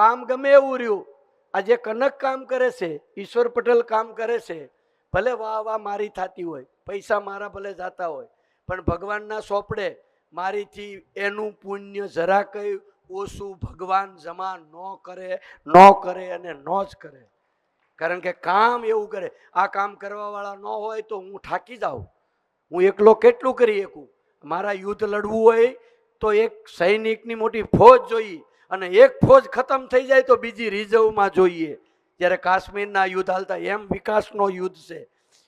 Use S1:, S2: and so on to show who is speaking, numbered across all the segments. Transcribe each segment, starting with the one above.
S1: કામ ગમે એવું રહ્યું. આજે કનક કામ કરે છે, ઈશ્વર પટેલ કામ કરે છે, ભલે વાહ વાહ મારી થતી હોય, પૈસા મારા ભલે જાતા હોય, પણ ભગવાનના સોપડે મારીથી એનું પુણ્ય જરા કઈ ઓછું ભગવાન જમા ન કરે ન કરે અને ન જ કરે. કારણ કે કામ એવું કરે. આ કામ કરવાવાળા ન હોય તો હું થાકી જાઉં. હું એકલો કેટલું કરી શકું? મારા યુદ્ધ લડવું હોય તો એક સૈનિકની મોટી ફોજ જોઈએ અને એક ફોજ ખતમ થઈ જાય તો બીજી રિઝર્વમાં જોઈએ. જ્યારે કાશ્મીરના યુદ્ધ હાલતા એમ વિકાસનો યુદ્ધ છે.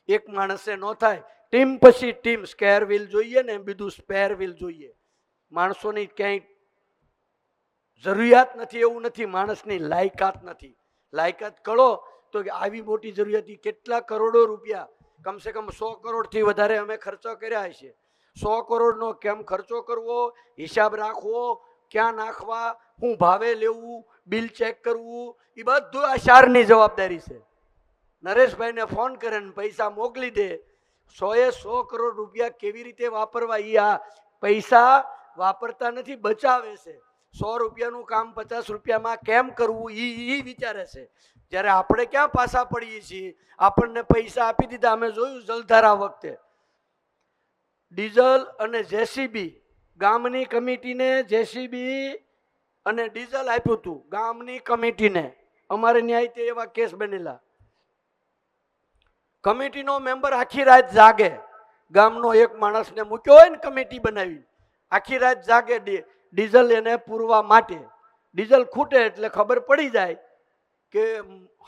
S1: એક માણસે ન થાય, ટીમ પછી ટીમ સ્કેર વ્હીલ જોઈએ ને એમ બીજું સ્પેર વ્હીલ જોઈએ. માણસોની ક્યાંય જરૂરિયાત નથી, એવું નથી, માણસની લાયકાત નથી. લાયકાત કરો તો કે આવી મોટી જરૂરિયાત કેટલા કરોડો રૂપિયા, કમસે કમ સો કરોડથી વધારે અમે ખર્ચો કર્યા છે સો કરોડનો કેમ ખર્ચો કરવો, હિસાબ રાખવો ક્યાં નાખવા, હું ભાવે લેવું, બિલ ચેક કરવું એ બધું આ શારની જવાબદારી છે. નરેશભાઈને ફોન કરે ને પૈસા મોકલી દે. સોએ સો કરોડ રૂપિયા કેવી રીતે વાપરવા એ આ પૈસા વાપરતા નથી, બચાવે છે. સો રૂપિયાનું કામ પચાસ રૂપિયામાં કેમ કરવું એ એ વિચારે છે. જ્યારે આપણે ક્યાં પાછા પડીએ છીએ? આપણને પૈસા આપી દીધા. અમે જોયું જલધારા વખતે. ડીઝલ અને જેસીબી ગામની કમિટીને જેસીબી અને ડીઝલ આપ્યું હતું. ગામની કમિટીને. અમારે ન્યાય તે એવા કેસ બનેલા. કમિટીનો મેમ્બર આખી રાત જાગે. ગામનો એક માણસને મૂક્યો હોય ને કમિટી બનાવી. આખી રાત જાગે ડીઝલ એને પૂરવા માટે. ડીઝલ ખૂટે એટલે ખબર પડી જાય કે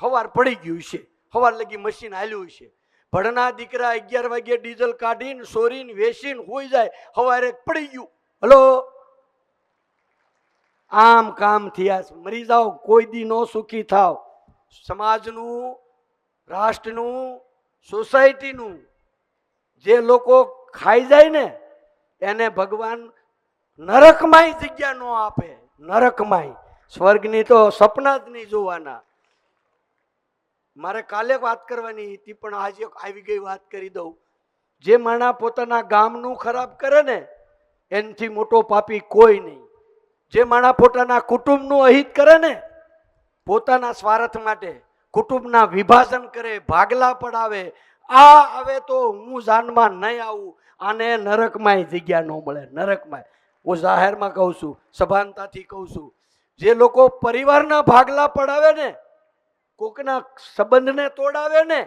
S1: હવાર પડી ગયું છે. હવાર લગી મશીન હાલ્યું છે. ભણના દીકરા અગિયાર વાગે ડીઝલ કાઢીને, સોરીને વેસીને હોઈ જાય. હવારે પડી ગયું. હલો? આમ કામ થયા. મરી જાઓ, કોઈ દી નો સુખી થાવ. સમાજનું, રાષ્ટ્રનું, સોસાયટીનું જે લોકો ખાઈ જાય ને, એને ભગવાન નરકમાંય જગ્યા ન આપે. નરકમાંય. સ્વર્ગની તો સપના જ નહીં જોવાના. મારે કાલે વાત કરવાની હતી, પણ આજે આવી ગઈ વાત કરી દઉં. જે માણા પોતાના ગામનું ખરાબ કરે ને એનાથી મોટો પાપી કોઈ નહીં. જે માણા પોતાના કુટુંબનું અહિત કરે ને, પોતાના સ્વાર્થ માટે કુટુંબના વિભાજન કરે, ભાગલા પડાવે, આ આવે તો હું જાનમાં નહીં આવું. આને નરકમાંય જગ્યા ન મળે, નરકમાં હું જાહેરમાં કહું છું, સભાનતાથી કહું છું, જે લોકો પરિવારના ભાગલા પડાવે ને, કોકના સંબંધને તોડાવે ને,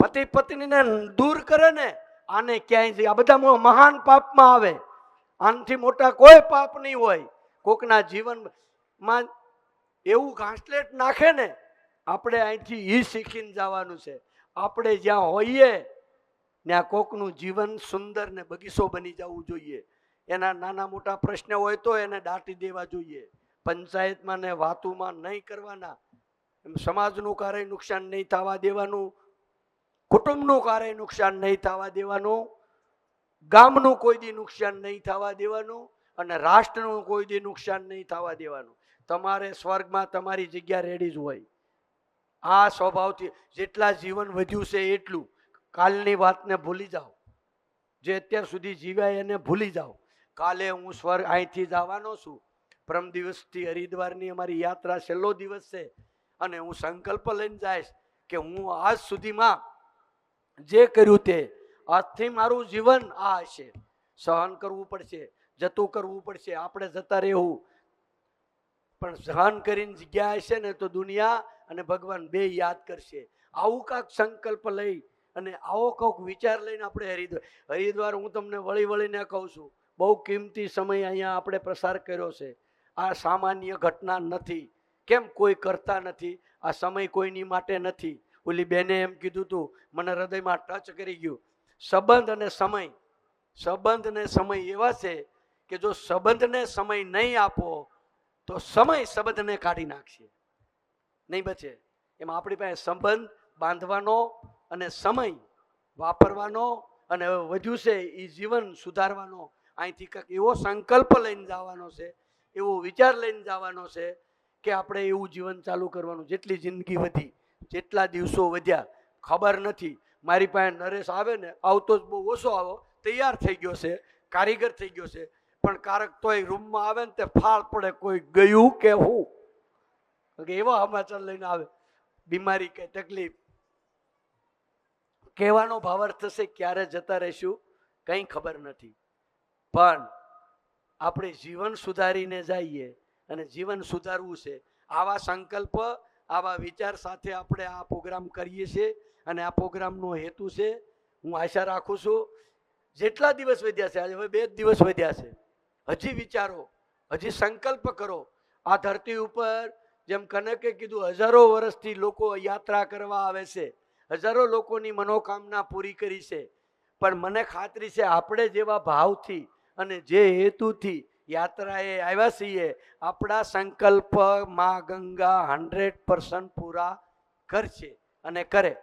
S1: પતિ પત્નીને દૂર કરે ને, આને ક્યાંય આ બધા મહાન પાપમાં આવે. આનાથી મોટા કોઈ પાપ નહીં હોય. કોકના જીવનમાં એવું ઘાસલેટ નાખે ને, આપણે અહીંથી એ શીખીને જવાનું છે. આપણે જ્યાં હોઈએ, ત્યાં કોકનું જીવન સુંદર ને બગીચો બની જવું જોઈએ. એના નાના મોટા પ્રશ્ન હોય તો એને દાટી દેવા જોઈએ. પંચાયતમાં ને વાતુમાં નહીં કરવાના. એમ સમાજનું કાર્ય નુકસાન નહીં થવા દેવાનું. કુટુંબનું કાર્ય નુકસાન નહીં થવા દેવાનું. ગામનું કોઈ દી નુકસાન નહીં થવા દેવાનું અને રાષ્ટ્રનું કોઈ દી નુકસાન નહીં થવા દેવાનું. તમારે સ્વર્ગમાં તમારી જગ્યા રેડી જ હોય. આ સ્વભાવથી જેટલા જીવન વધ્યું છે એટલું. કાલની વાતને ભૂલી જાઓ. જે અત્યાર સુધી જીવ્યા એને ભૂલી જાઓ. કાલે હું સ્વર્ગ અહીંથી જવાનો છું. પરમ દિવસથી હરિદ્વારની અમારી યાત્રા છેલ્લો દિવસ છે. અને હું સંકલ્પ લઈને જઈશ કે હું આજ સુધીમાં જે કર્યું તે આજથી મારું જીવન આ હશે. સહન કરવું પડશે, જતું કરવું પડશે, આપણે જતા રહેવું. પણ સહન કરીને જગ્યા હશે ને તો દુનિયા અને ભગવાન બે યાદ કરશે. આવું કાંક સંકલ્પ લઈ અને આવો કોઈક વિચાર લઈને આપણે હરિદ્વાર હરિદ્વાર હું તમને વળી વળીને કહું છું, બહુ કિંમતી સમય અહીંયા આપણે પ્રસાર કર્યો છે. આ સામાન્ય ઘટના નથી. કેમ કોઈ કરતા નથી? આ સમય કોઈની માટે નથી. ઓલી બેને એમ કીધું હતું મને હૃદયમાં ટચ કરી ગયું. સંબંધ અને સમય. સંબંધ ને સમય એવા છે કે જો સંબંધને સમય નહીં આપો, તો સમય સંબંધને કાઢી નાખશે. નહીં બચે. એમાં આપણી પાસે સંબંધ બાંધવાનો અને સમય વાપરવાનો અને વધ્યું છે એ જીવન સુધારવાનો. અહીંથી કંઈક એવો સંકલ્પ લઈને જવાનો છે, એવો વિચાર લઈને જવાનો છે કે આપણે એવું જીવન ચાલુ કરવાનું. જેટલી જિંદગી વધી, જેટલા દિવસો વધ્યા, ખબર નથી મારી પાસે નરેશ આવે ને, આવતો જ બહુ ઓછો આવો, તૈયાર થઈ ગયો છે, કારીગર થઈ ગયો છે. પણ કારક તોય રૂમમાં આવે ને, તે ફાળ પડે કોઈ ગયું કે હું? કે એવા સમાચાર લઈને આવે. બીમારી કે તકલીફ. કહેવાનો ભાવાર્થ થશે, ક્યારે જતા રહીશું? કંઈ ખબર નથી. પણ આપણે જીવન સુધારીને જઈએ અને જીવન સુધારવું છે. આવા સંકલ્પ આવા વિચાર સાથે આપણે આ પ્રોગ્રામ કરીએ છીએ અને આ પ્રોગ્રામનો હેતુ છે, હું આશા રાખું છું, જેટલા દિવસ વધ્યા છે, આજે હવે બે જ દિવસ વધ્યા છે, હજી વિચારો, હજી સંકલ્પ કરો. આ ધરતી ઉપર જેમ કનકે કીધું, હજારો વર્ષથી લોકો યાત્રા કરવા આવે છે, હજારો લોકોની મનોકામના પૂરી કરી છે, પણ મને ખાતરી છે, આપણે જેવા ભાવથી અને જે હેતુથી યાત્રાએ આવ્યા છીએ. આપણા સંકલ્પમાં ગંગા હંડ્રેડ પૂરા કરશે અને કરે.